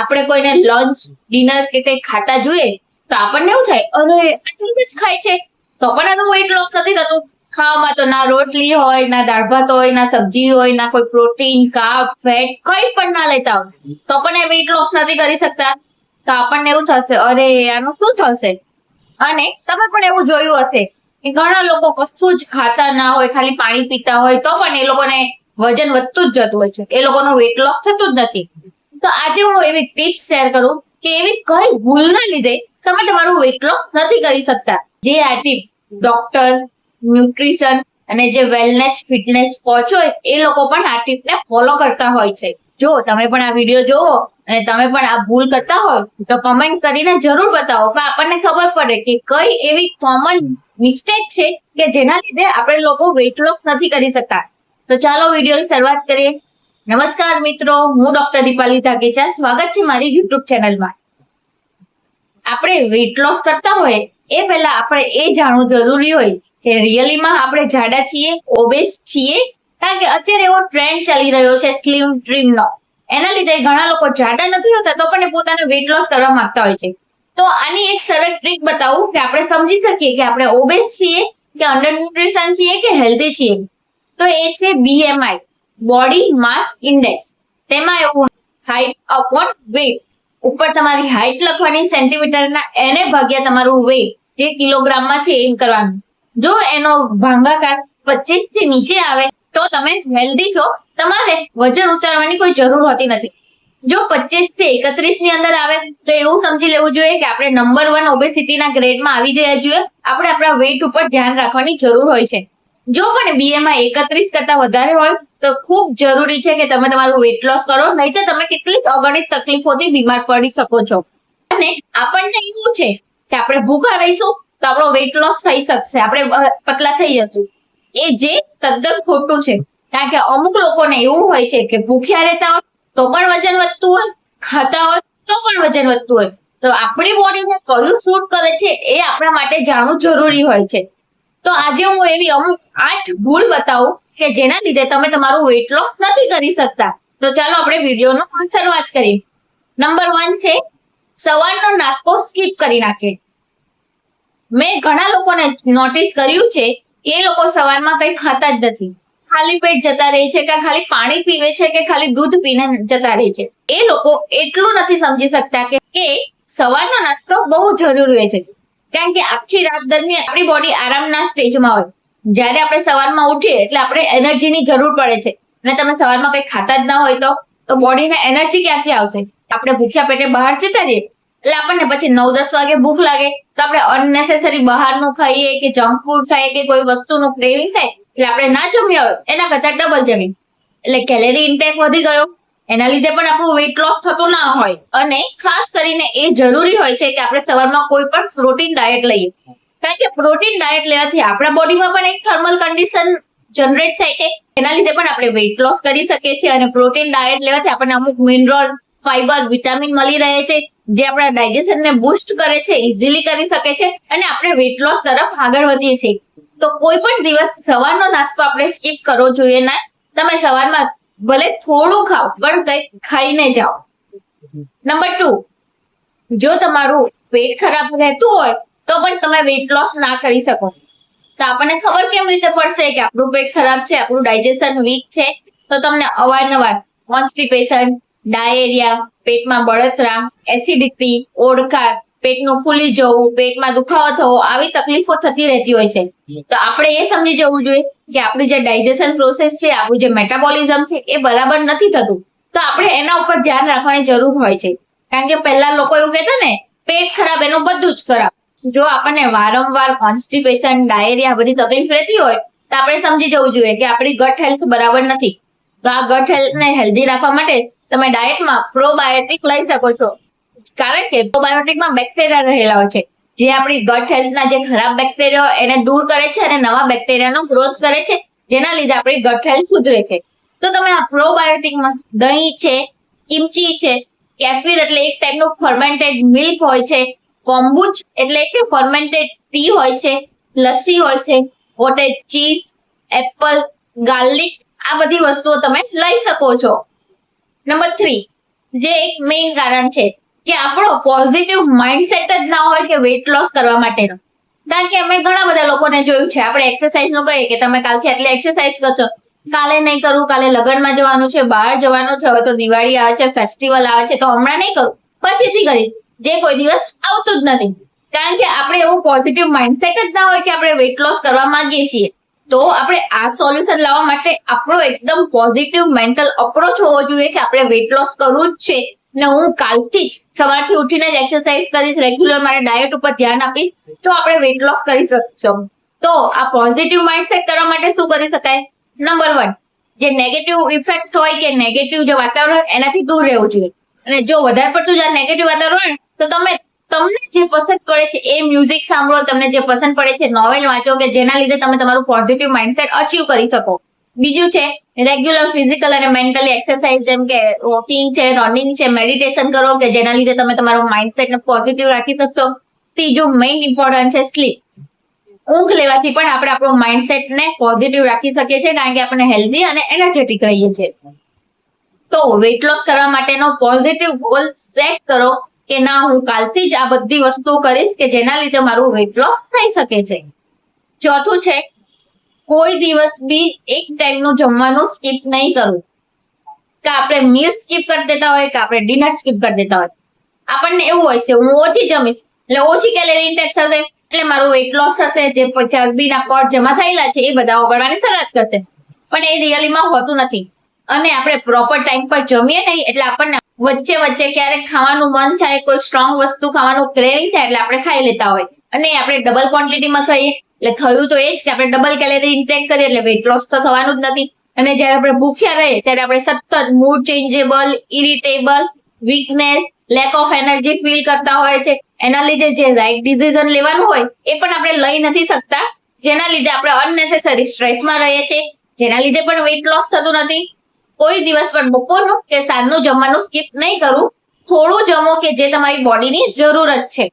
આપણે કોઈને lunch dinner કે કંઈ ખાતા જોઈએ, તો આપણને એવું થાય, અરે આટલું જ ખાય છે. તો પણ આનું વેટ લોસ નથી થતું. ખાવામાં તો ના રોટલી હોય, ના દાળ ભાત હોય, ના સબ્જી હોય, ના કોઈ પ્રોટીન કાર્બ ફેટ કંઈ પણ ના લેતા હોય, તો પણ એ વેટ લોસ નથી કરી શકતા. તો આપણને એવું થશે, અરે, આનું શું થશે? અને તમે પણ એવું જોયું હશે કે ઘણા લોકો કશું જ ખાતા ના હોય, ખાલી પાણી પીતા હોય, તો પણ એ લોકોને વજન વધતું જ જતું હોય છે. એ લોકોનું વેટ લોસ થતું જ નથી. તો આજે હું એવી ટિપ્સ શેર કરું કે એવી કઈ ભૂલના લીધે તમે તમારું વેઇટ લોસ નથી કરી શકતા. જે આ ટીપ ડોક્ટર ન્યુટ્રિશન અને જે વેલનેસ ફિટનેસ કોચ હોય, એ લોકો પણ આ ટીપને ફોલો કરતા હોય છે. જો તમે પણ આ વીડિયો જોવો અને તમે પણ આ ભૂલ કરતા હોય, તો કમેન્ટ કરીને જરૂર બતાવો. કે આપણને ખબર પડે કે કઈ એવી કોમન મિસ્ટેક છે કે જેના લીધે આપણે લોકો વેઇટ લોસ નથી કરી શકતા. તો ચાલો વિડીયોની શરૂઆત કરીએ. નમસ્કાર મિત્રો, હું ડોક્ટર દીપાલી ધાગેચા. સ્વાગત છે મારી યુટ્યુબ ચેનલમાં. આપણે વેઇટ લોસ કરતા હોય, એ પહેલા આપણે એ જાણવું જરૂરી હોય કે રિયલીમાં આપણે જાડા છીએ ઓબેસ છીએ, કારણ કે અત્યારે એવો ટ્રેન્ડ ચાલી રહ્યો છે સ્લિમ ટ્રીમ નો. એના લીધે ઘણા લોકો જાડા નથી હોતા, તો પણ પોતાનું વેટ લોસ કરવા માંગતા હોય છે. તો આની એક સરળ ટ્રીક બતાવું કે આપણે સમજી શકીએ કે આપણે ઓબેસ છીએ કે અંડર ન્યુટ્રિશન છીએ કે હેલ્ધી છીએ. તો એ છે બીએમઆઈ બોડી માસ ઇન્ડેક્સ તેમાં એવું હાઈટ અપોન વેટ ઉપર તમારી હાઈટ લખવાની સેન્ટીમીટરના એને ભાગ્યા તમારું વેટ જે કિલોગ્રામમાં છે એમ કરવાનું. જો એનો ભાંગાકાર પચીસથી નીચે આવે, તો તમે હેલ્ધી છો, તમારે વજન ઉતારવાની કોઈ જરૂર હોતી નથી. જો પચીસથી એકત્રીસની અંદર આવે, તો એવું સમજી લેવું જોઈએ કે આપણે નંબર વન ઓબેસિટીના ગ્રેડમાં આવી જયા જોઈએ આપણે આપણા વેટ ઉપર ધ્યાન રાખવાની જરૂર હોય છે. જો પણ બીએમઆઈ એકત્રીસ કરતા વધારે હોય તો ખૂબ જરૂરી છે કે તમે તમારું વેટ લોસ કરો નહીં તો તમે કેટલીક અગણિત તકલીફોથી બીમાર પડી શકો છો. અને આપણને એવું છે કે આપણે ભૂખા રહીશું તો આપણો વેટ લોસ થઈ શકશે. આપણે પતલા થઈ જશું. એ જે તદ્દન ખોટું છે. કારણ કે અમુક લોકોને એવું હોય છે કે ભૂખ્યા રહેતા હોય તો પણ વજન વધતું હોય, ખાતા હોય તો પણ વજન વધતું હોય. તો આપણી બોડીને કયું સૂટ કરે છે એ આપણા માટે જાણવું જરૂરી હોય છે. તો આજે હું એવી અમુક આઠ ભૂલ બતાવું કે જેના લીધે તમે તમારું વેઇટ લોસ નથી કરી શકતા. તો ચાલો આપણે વિડીયોનો શરૂઆત કરીએ. નંબર વન છે, સવારનો નાસ્તો સ્કીપ કરી નાખે. મેં ઘણા લોકોને નોટિસ કર્યું છે, એ લોકો સવારમાં કંઈ ખાતા જ નથી. ખાલી પેટ જતા રહે છે કે ખાલી પાણી પીવે છે કે ખાલી દૂધ પીને જતા રહે છે? એ લોકો એટલું નથી સમજી શકતા કે કે સવારનો નાસ્તો બહુ જરૂરી હોય છે. કારણ કે આખી રાત દરમિયાન આપણી બોડી આરામના સ્ટેજમાં હોય. જ્યારે આપણે સવારમાં ઉઠીએ એટલે આપણે એનર્જીની જરૂર પડે છે. અને તમે સવારમાં કંઈ ખાતા જ ના હોય તો તો બોડીને એનર્જી ક્યાંથી આવશે? આપણે ભૂખ્યા પેટે બહાર જતા રહીએ, એટલે આપણને પછી નવ દસ વાગે ભૂખ લાગે, તો આપણે અનનેસેસરી બહારનું ખાઈએ કે જંક ફૂડ ખાઈએ કે કોઈ વસ્તુનું ક્રેવિંગ થાય, એટલે આપણે ના જમ્યા હોય, એના કરતાં ડબલ જમી એટલે કેલેરી ઇન્ટેક વધી ગયો, એના લીધે પણ આપણું વેઇટ લોસ થતું ના હોય. અને ખાસ કરીને એ જરૂરી હોય છે કે આપણે સવારમાં કોઈ પણ પ્રોટીન ડાયટ લઈએ. કારણ કે પ્રોટીન ડાયટ લેવાથી આપણા બોડીમાં પણ એક થર્મલ કન્ડિશન જનરેટ થાય છે. એના લીધે પણ આપણે વેઇટ લોસ કરી શકીએ છીએ અને પ્રોટીન ડાયટ લેવાથી આપણને અમુક મિનરલ ફાઈબર વિટામિન મળી રહે છે જે આપણા ડાયજેશનને બુસ્ટ કરે છે ઇઝીલી કરી શકે છે અને આપણે વેઇટ લોસ તરફ આગળ વધીએ છીએ. તો કોઈ પણ દિવસ સવારનો નાસ્તો આપણે સ્કીપ કરવો જોઈએ ના. તમે સવારમાં ભલે થોડું ખાઓ પણ કંઈક ખાઈને જાઓ. નંબર ટુ જો તમારું પેટ ખરાબ રહેતું હોય તો પણ તમે વેઇટ લોસ ના કરી શકો. તો આપણને ખબર કેમ રીતે પડશે કે આપણું પેટ ખરાબ છે, આપણું ડાયજેશન વીક છે? તો તમને અવારનવાર કોન્સ્ટિપેશન ડાયેરિયા પેટમાં બળતરા એસિડિટી ઓડકાર, પેટનું ફૂલી જવું, પેટમાં દુખાવો થવો, આવી તકલીફો થતી રહેતી હોય છે. તો આપણે એ સમજી જવું જોઈએ કે આપણી જે ડાયજેશન પ્રોસેસ છે, આપણું જે મેટાબોલિઝમ છે, એ બરાબર નથી થતું. તો આપણે એના ઉપર ધ્યાન રાખવાની જરૂર હોય છે. કારણ કે પહેલા લોકો એવું કહેતા ને, પેટ ખરાબ, એનું બધું જ ખરાબ. જો આપણને વારંવાર કોન્સ્ટિપેશન ડાયરિયા બધી તકલીફ રહેતી હોય, તો આપણે સમજી જવું જોઈએ કે આપણી ગટ હેલ્થ બરાબર નથી. તો આ ગટ હેલ્થને હેલ્ધી રાખવા માટે તમે ડાયટમાં પ્રોબાયોટિક લઈ શકો છો. કારણ કે પ્રોબાયોટિકમાં બેક્ટેરિયા રહેલા હોય છે. જે આપણી ગટ હેલ્થના જે ખરાબ બેક્ટેરિયા એને દૂર કરે છે અને નવા બેક્ટેરિયાનો ગ્રોથ કરે છે, જેના લીધે આપણી ગટ હેલ્થ સુધરે છે. તો તમે આ પ્રોબાયોટિકમાં દહીં છે, કિમચી છે, કેફીર એટલે એક ટાઈપનું ફર્મેન્ટેડ મિલ્ક હોય છે કોમ્બુચ એટલે કે ફર્મેન્ટેડ ટી હોય છે, લસ્સી હોય છે કોટેજ ચીઝ એપલ ગાર્લિક આ બધી વસ્તુઓ તમે લઈ શકો છો. નંબર થ્રી જે એક મેઇન કારણ છે કે આપણો પોઝિટિવ માઇન્ડસેટ જ ના હોય કે વેટ લોસ કરવા માટેનો. કારણ કે અમે ઘણા બધા લોકોને જોયું છે, આપણે એક્સરસાઇઝનું કહીએ કે તમે કાલથી આટલી એક્સરસાઇઝ કરશો. કાલે નહીં કરું, કાલે લગ્નમાં જવાનું છે, બહાર જવાનું છે, હવે તો દિવાળી આવે છે ફેસ્ટિવલ આવે છે, તો હમણાં નહીં કરું, પછીથી કરીશ. જે કોઈ દિવસ આવતું જ નથી. કારણ કે આપણે એવું પોઝિટિવ માઇન્ડસેટ જ ના હોય કે આપણે વેટ લોસ કરવા માંગીએ છીએ. તો આપણે આ સોલ્યુશન લાવવા માટે આપણો એકદમ પોઝિટિવ મેન્ટલ અપ્રોચ હોવો જોઈએ કે આપણે વેટ લોસ કરવું જ છે. ને હું કાલથી જ સવારથી ઉઠીને જ એક્સરસાઇઝ કરીશ રેગ્યુલર મારે ડાયટ ઉપર ધ્યાન આપીશ, તો આપણે વેટ લોસ કરી શકશું. તો આ પોઝિટિવ માઇન્ડસેટ કરવા માટે શું કરી શકાય? નંબર વન જે નેગેટિવ ઇફેક્ટ હોય કે નેગેટિવ જે વાતાવરણ એનાથી દૂર રહેવું જોઈએ. અને જો વધારે પડતું જે નેગેટિવ વાતાવરણ તો તમે, તમને જે પસંદ પડે છે એ મ્યુઝિક સાંભળો, તમને જે પસંદ પડે છે નોવેલ વાંચો કે જેના લીધે તમે તમારું પોઝિટિવ માઇન્ડસેટ અચીવ કરી શકો. બીજું છે રેગ્યુલર ફિઝિકલ અને મેન્ટલી એક્સરસાઇઝ જેમ કે વોકિંગ છે રનિંગ છે મેડિટેશન કરો કે જેના લીધે તમે તમારું માઇન્ડસેટને પોઝિટિવ રાખી શકશો. ત્રીજું મેઇન ઇમ્પોર્ટન્ટ છે સ્લીપ ઊંઘ લેવાથી પણ આપણે આપણું માઇન્ડસેટને પોઝિટિવ રાખી શકીએ છીએ કારણ કે આપણે હેલ્ધી અને એનર્જેટિક રહીએ છીએ. તો વેટ લોસ કરવા માટેનો પોઝિટિવ ગોલ સેટ કરો. કે ના, હું કાલથી જ આ બધી વસ્તુઓ કરીશ કે જેના લીધે મારું વેટ લોસ થઈ શકે છે. ચોથું છે, કોઈ દિવસ બી એક ટાઈમનું જમવાનું સ્કીપ નહીં કરવું કે આપણે મીલ સ્કીપ કરી દેતા હોય કે આપણે ડિનર સ્કીપ કરી દેતા હોય. આપણને એવું હોય છે, હું ઓછી જમીશ, એટલે ઓછી કેલેરી ઇન્ટેક થશે, એટલે મારું વેટ લોસ થશે, જે ચરબીના પડ જમા થયેલા છે, એ બધા ઓગળવાની શરૂઆત કરશે. પણ એ રિયલીમાં હોતું નથી. અને આપણે પ્રોપર ટાઈમ પર જમીએ નહીં, એટલે આપણને વચ્ચે વચ્ચે ક્યારેક ખાવાનું મન થાય, કોઈ સ્ટ્રોંગ વસ્તુ ખાવાનું ક્રેવિંગ થાય એટલે આપણે ખાઈ લેતા હોય. અને આપણે ડબલ ક્વોન્ટિટીમાં ખાઈએ, એટલે થયું તો એ જ કે આપણે ડબલ કેલેરી ઇન્ટેક કરીએ એટલે વેટ લોસ તો થવાનું જ નથી. અને જ્યારે આપણે ભૂખ્યા રહીએ, ત્યારે આપણે સતત mood changeable irritable weakness lack of energy feel કરતા હોય છે એના લીધે જે રાઈટ ડિસિઝન લેવાનું હોય, એ પણ આપણે લઈ નથી શકતા. જેના લીધે આપણે અનનેસેસરી સ્ટ્રેસમાં રહીએ છીએ. જેના લીધે પણ વેટ લોસ થતું નથી. કોઈ દિવસ પણ બપોરનું કે સાંજનું જમવાનું સ્કીપ નહીં કરવું થોડું જમો કે જે તમારી બોડીની જરૂરત છે.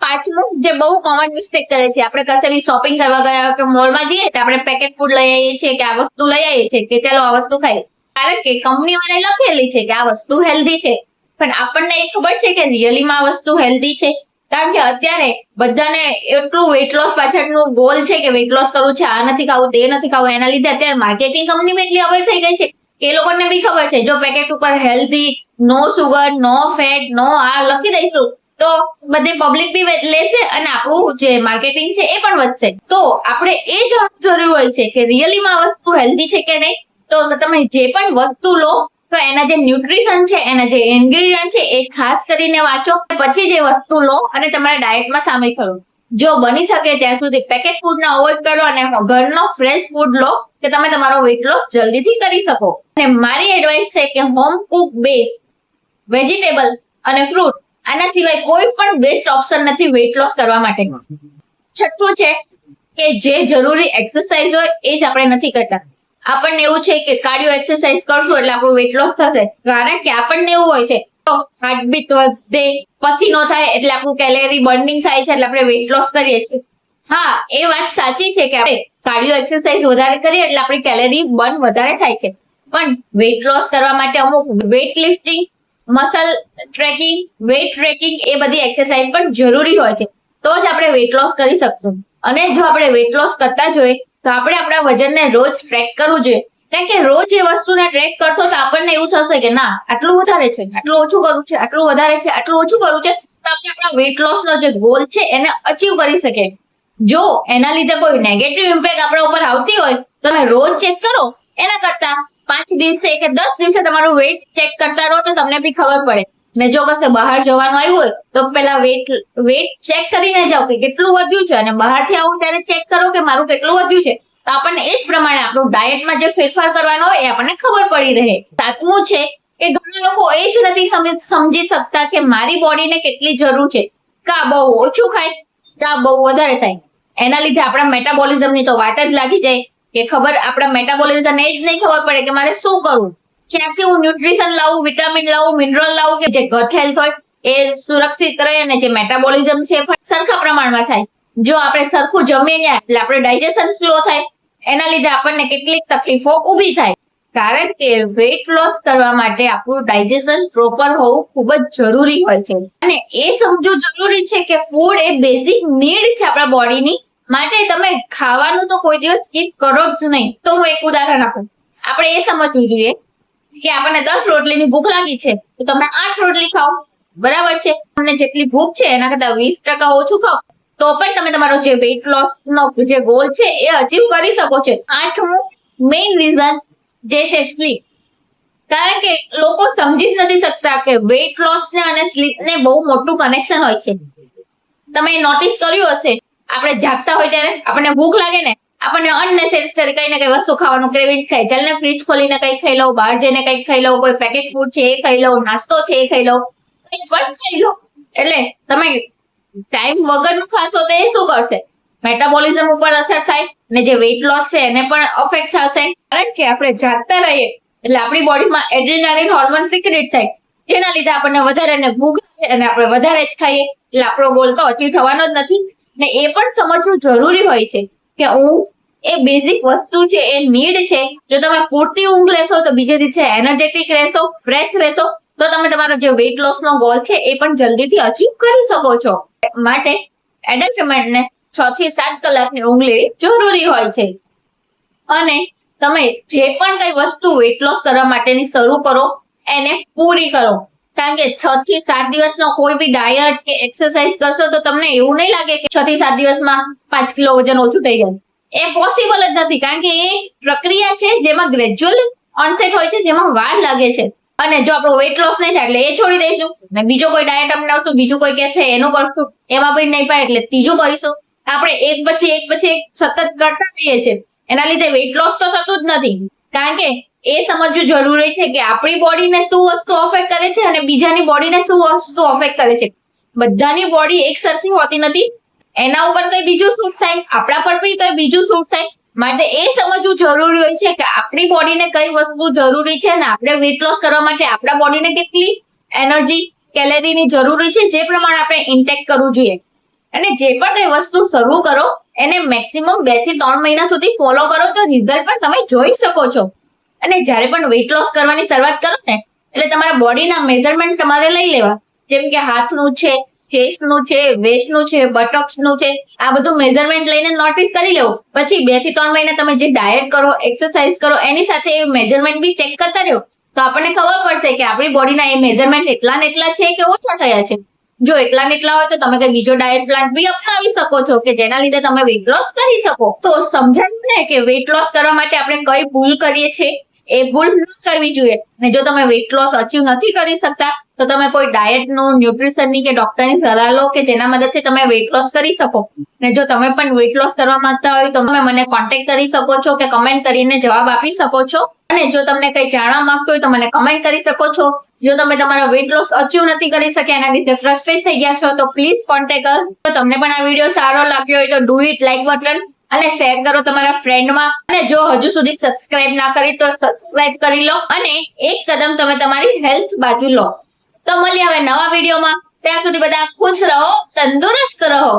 પાંચમું જે બહુ કોમન મિસ્ટેક કરે છે, આપણે કશે બી શોપિંગ કરવા ગયા કે મોલમાં જઈએ તો આપણે પેકેટ ફૂડ લઈ આવીએ છીએ કે આ વસ્તુ લઈ આવીએ છીએ કે ચાલો આ વસ્તુ ખાઈએ. કારણ કે કંપનીઓને લખેલી છે કે આ વસ્તુ હેલ્ધી છે. પણ આપણને એ ખબર છે કે રિયલીમાં આ વસ્તુ હેલ્ધી છે? કારણ કે અત્યારે બધાને એટલું વેટ લોસ પાછળનું ગોલ છે કે વેટ લોસ કરવું છે, આ નથી ખાવું, તે નથી ખાવું, એના લીધે અત્યારે માર્કેટિંગ કંપની એટલી અવેર થઈ ગઈ છે. એ લોકોને બી ખબર છે, જો પેકેટ ઉપર healthy no sugar no fat no આ લખી દઈશું, તો બધી પબ્લિક બી લેશે અને આપણું જે માર્કેટિંગ છે એ પણ વધશે. તો આપણે એ જાણવું જરૂરી હોય છે કે રિયલીમાં વસ્તુ હેલ્ધી છે કે નહીં, તો તમે જે પણ વસ્તુ લો, તો એના જે ન્યુટ્રિશન છે, એના જે ઇન્ગ્રીડિયન્ટ છે, એ ખાસ કરીને વાંચો, પછી જે વસ્તુ લો અને તમારા ડાયટમાં સામેલ કરો. જો બની શકે ત્યાં સુધી પેકેટ ફૂડ ને અવોઇડ કરો અને ઘરનો ફ્રેશ ફૂડ લો કે તમે તમારો વેટ લોસ જલ્દીથી કરી શકો. અને મારી એડવાઇસ છે કે હોમ કુક બેઝ વેજીટેબલ અને ફ્રૂટ આના સિવાય કોઈ પણ બેસ્ટ ઓપ્શન નથી વેટ લોસ કરવા માટે. છઠ્ઠું છે કે જે જરૂરી એક્સરસાઇઝ હોય એ જ આપણે નથી કરતા. આપણને એવું છે કે કાર્ડિયો એક્સરસાઇઝ કરશું એટલે આપણું વેટ લોસ થશે. કારણ કે આપણને એવું હોય છે તો હાર્ટબીટ વધે પસીનો થાય એટલે આપણું કેલેરી બર્નિંગ થાય છે એટલે આપણે વેટ લોસ કરીએ છીએ. હા, એ વાત સાચી છે કે આપણે કાર્ડિયો એક્સરસાઇઝ વધારે કરીએ એટલે આપણી કેલેરી બર્ન વધારે થાય છે. પણ વેટ લોસ કરવા માટે અમુક weight lifting muscle tracking weight tracking એ બધી એક્સરસાઇઝ પણ જરૂરી હોય છે. તો જ આપણે વેટ લોસ કરી શકશું. અને જો આપણે વેટ લોસ કરતા જોઈએ તો આપણે આપણા વજનને રોજ ટ્રેક કરવું જોઈએ. કારણ કે રોજ એ વસ્તુને ટ્રેક કરશો તો આપણને એવું થશે કે ના, આટલું વધારે છે, આટલું ઓછું કરવું છે, આટલું વધારે છે, આટલું ઓછું કરવું છે, તો આપણે આપણા વેટ લોસનો જે ગોલ છે એને અચીવ કરી શકે જો એના લીધે કોઈ નેગેટિવ ઇમ્પેક્ટ આપણા ઉપર આવતી હોય તો તમે રોજ ચેક કરો, એના કરતા પાંચ દિવસે કે દસ દિવસે તમારું વેટ ચેક કરતા રહો તો તમને બી ખબર પડે. ને જો કશે બહાર જવાનું આવ્યું હોય, તો પેલા વેટ વેટ ચેક કરીને જાઓ કે કેટલું વધ્યું છે, અને બહારથી આવું ત્યારે ચેક કરો કે મારું કેટલું વધ્યું છે. તો આપણને એ જ પ્રમાણે આપણું ડાયટમાં જે ફેરફાર કરવાનો હોય એ આપણને ખબર પડી રહે. સાતમું છે કે ઘણા લોકો એ જ નથી સમજી શકતા કે મારી બોડીને કેટલી જરૂર છે. કા બહુ ઓછું ખાય, કા બહુ વધારે થાય. એના લીધે આપણા મેટાબોલિઝમની તો વાટ જ લાગી જાય. કે ખબર, આપણા મેટાબોલિઝમ એ જ નહીં ખબર પડે કે મારે શું કરવું. ક્યાંથી હું ન્યુટ્રિશન લાવું વિટામિન લાવું મિનરલ લાવું કે જે ગટ હેલ્થ હોય એ સુરક્ષિત રહે અને જે મેટાબોલિઝમ છે સરખા પ્રમાણમાં થાય. જો આપણે સરખું જમીએ ને એટલે આપણે ડાયજેશન સ્લો થાય, એના લીધે આપણને કેટલીક તકલીફો ઊભી થાય. કારણ કે વેઇટ લોસ કરવા માટે આપણું ડાયજેશન પ્રોપર હોવું ખૂબ જ જરૂરી હોય છે. અને એ સમજવું જરૂરી છે કે ફૂડ એ બેઝિક નીડ છે આપણા બોડીની માટે તમે ખાવાનું તો કોઈ દિવસ સ્કીપ કરો જ નહીં. તો હું એક ઉદાહરણ આપું. આપણે એ સમજવું જોઈએ કે આપણને દસ રોટલીની ભૂખ લાગી છે, તો તમે આઠ રોટલી ખાઓ. બરાબર છે? તમને જેટલી ભૂખ છે એના કરતા વીસ ટકા ઓછું ખાઓ. તો પણ તમે તમારો જે વેઇટ લોસ નો જે ગોલ છે એ અચીવ કરી શકો છો. આઠમું મેઇન રીઝન જે છે સ્લીપ કારણ કે લોકો સમજી જ નથી શકતા કે વેઇટ લોસ ને અને સ્લીપ ને બહુ મોટું કનેક્શન હોય છે. તમે નોટિસ કર્યું હશે? આપણે જાગતા હોય ત્યારે આપણને ભૂખ લાગે ને, આપણને અનનેસેસરી કઈ ને કઈ વસ્તુ ખાવાનું ક્રેવિંગ થાય. ચાલ ને ફ્રીજ ખોલીને કઈ ખાઈ લઉં, બહાર જઈને કઈ ખાઈ લઉં, કોઈ પેકેટ ફૂડ છે એ ખાઈ લઉં, નાસ્તો છે એ ખાઈ લઉં. કઈ પણ ખાઈ લો. એટલે તમે ટાઈમ વગરનું ખાશો તો એ શું કરશે? મેટાબોલિઝમ ઉપર અસર થાય અને જે વેઇટ લોસ છે એને પણ અફેક્ટ થશે. કારણ કે આપણે જાગતા રહીએ એટલે આપણી બોડીમાં એડ્રીનાલિન હોર્મોન સિક્રેટ થાય. જેના લીધે આપણને વધારે ભૂખ છે અને આપણે વધારે જ ખાઈએ. એટલે આપણો ગોલ તો અચીવ થવાનો જ નથી. ને એ પણ સમજવું જરૂરી હોય છે કે ઊંઘ એ બેઝિક વસ્તુ છે, એ નીડ છે. જો તમે પૂરતી ઊંઘ લેશો તો બીજે દિવસે એનર્જેટિક રહેશો ફ્રેશ રહેશો, તો તમે તમારો જે વેઇટ લોસનો ગોલ છે એ પણ જલ્દીથી અચીવ કરી શકો છો. માટે એડલ્ટ મેનને છ થી સાત કલાકની ઊંઘ લેવી જરૂરી હોય છે. અને તમે જે પણ કઈ વસ્તુ વેટ લોસ કરવા માટેની શરૂ કરો, એને પૂરી કરો. કારણ કે છ થી સાત દિવસનો કોઈ બી ડાયટ કે એક્સરસાઇઝ કરશો તો તમને એવું નહીં લાગે કે છ થી સાત દિવસમાં પાંચ કિલો વજન ઓછું થઈ જાય. એ પોસિબલ જ નથી. કારણ કે એ પ્રક્રિયા છે જેમાં ગ્રેજ્યુઅલ ઓનસેટ હોય છે, જેમાં વાર લાગે છે. અને જો આપણો વેટ લોસ નહીં થાય એટલે એ છોડી દઈશું અને બીજો કોઈ ડાયટ અપનાવશું બીજું કોઈ કહેશે, એનું કરશું. એમાં પણ નહીં પાય એટલે ત્રીજું કરીશું. આપણે એક પછી એક પછી એક સતત કરતા રહીએ છીએ. એના લીધે વેઇટ લોસ તો થતું જ નથી. કારણ કે એ સમજવું જરૂરી છે કે આપણી બોડીને શું વસ્તુ અફેક્ટ કરે છે અને બીજાની બોડીને શું વસ્તુ અફેક્ટ કરે છે. બધાની બોડી એક સરખી હોતી નથી. એના ઉપર કઈ બીજું સૂટ થાય? આપણા પર બી કઈ બીજું સૂટ થાય? માટે એ સમજવું જરૂરી હોય છે કે આપણી બોડીને કઈ વસ્તુ જરૂરી છે અને આપણે વેટ લોસ કરવા માટે આપણા બોડીને કેટલી એનર્જી કેલેરીની જરૂરી છે જે પ્રમાણે આપણે ઇન્ટેક કરવું જોઈએ. અને જે પણ કઈ વસ્તુ શરૂ કરો, એને મેક્સિમમ બેથી ત્રણ મહિના સુધી ફોલો કરો તો રિઝલ્ટ પણ તમે જોઈ શકો છો. અને જ્યારે પણ વેટ લોસ કરવાની શરૂઆત કરો ને, એટલે તમારા બોડીના મેઝરમેન્ટ તમારે લઈ લેવા. જેમ કે હાથનું છે ચેસ્ટનું છે, વેસ્ટનું છે, બટક્સનું છે, આ બધું મેઝરમેન્ટ લઈને નોટિસ કરી લેવું. પછી બેથી ત્રણ મહિના તમે જે ડાયટ કરો એક્સરસાઇઝ કરો, એની સાથે એ મેઝરમેન્ટ બી ચેક કરતા રહ્યો. તો આપણને ખબર પડશે કે આપણી બોડીના એ મેઝરમેન્ટ એટલા ને એટલા છે કે ઓછા થયા છે. જો એટલા ને એટલા હોય તો તમે કઈ બીજો ડાયટ પ્લાન બી અપનાવી શકો છો કે જેના લીધે તમે વેઇટ લોસ કરી શકો. તો સમજાયું ને કે વેઇટ લોસ કરવા માટે આપણે કઈ ભૂલ કરીએ છીએ? એ ભૂલ ન કરવી જોઈએ. અને જો તમે વેઇટ લોસ અચીવ નથી કરી શકતા, તો તમે કોઈ ડાયટનું ન્યુટ્રિશનની કે ડોક્ટરની સલાહ લો કે જેના મદદથી તમે વેઇટ લોસ કરી શકો. અને જો તમે પણ વેઇટ લોસ કરવા માંગતા હોય, તો તમે મને કોન્ટેક્ટ કરી શકો છો કે કમેન્ટ કરીને જવાબ આપી શકો છો. અને જો તમને કંઈ જાણવા માંગતું હોય, તો મને કમેન્ટ કરી શકો છો. જો તમે તમારો વેઇટ લોસ અચીવ નથી કરી શક્યા, એના લીધે ફ્રસ્ટ્રેટ થઈ ગયા છો, તો પ્લીઝ કોન્ટેક્ટ અસ તો તમને પણ આ વીડિયો સારો લાગ્યો હોય, તો ડુ ઇટ લાઈક બટન અને શેર કરો તમારા ફ્રેન્ડમાં અને જો હજુ સુધી સબસ્ક્રાઇબ ના કરી તો સબસ્ક્રાઇબ કરી લો અને એક કદમ તમે તમારી હેલ્થ બાજુ લો. તો મળીએ હવે નવા વિડીયોમાં ત્યાં સુધી બધા ખુશ રહો, તંદુરસ્ત રહો.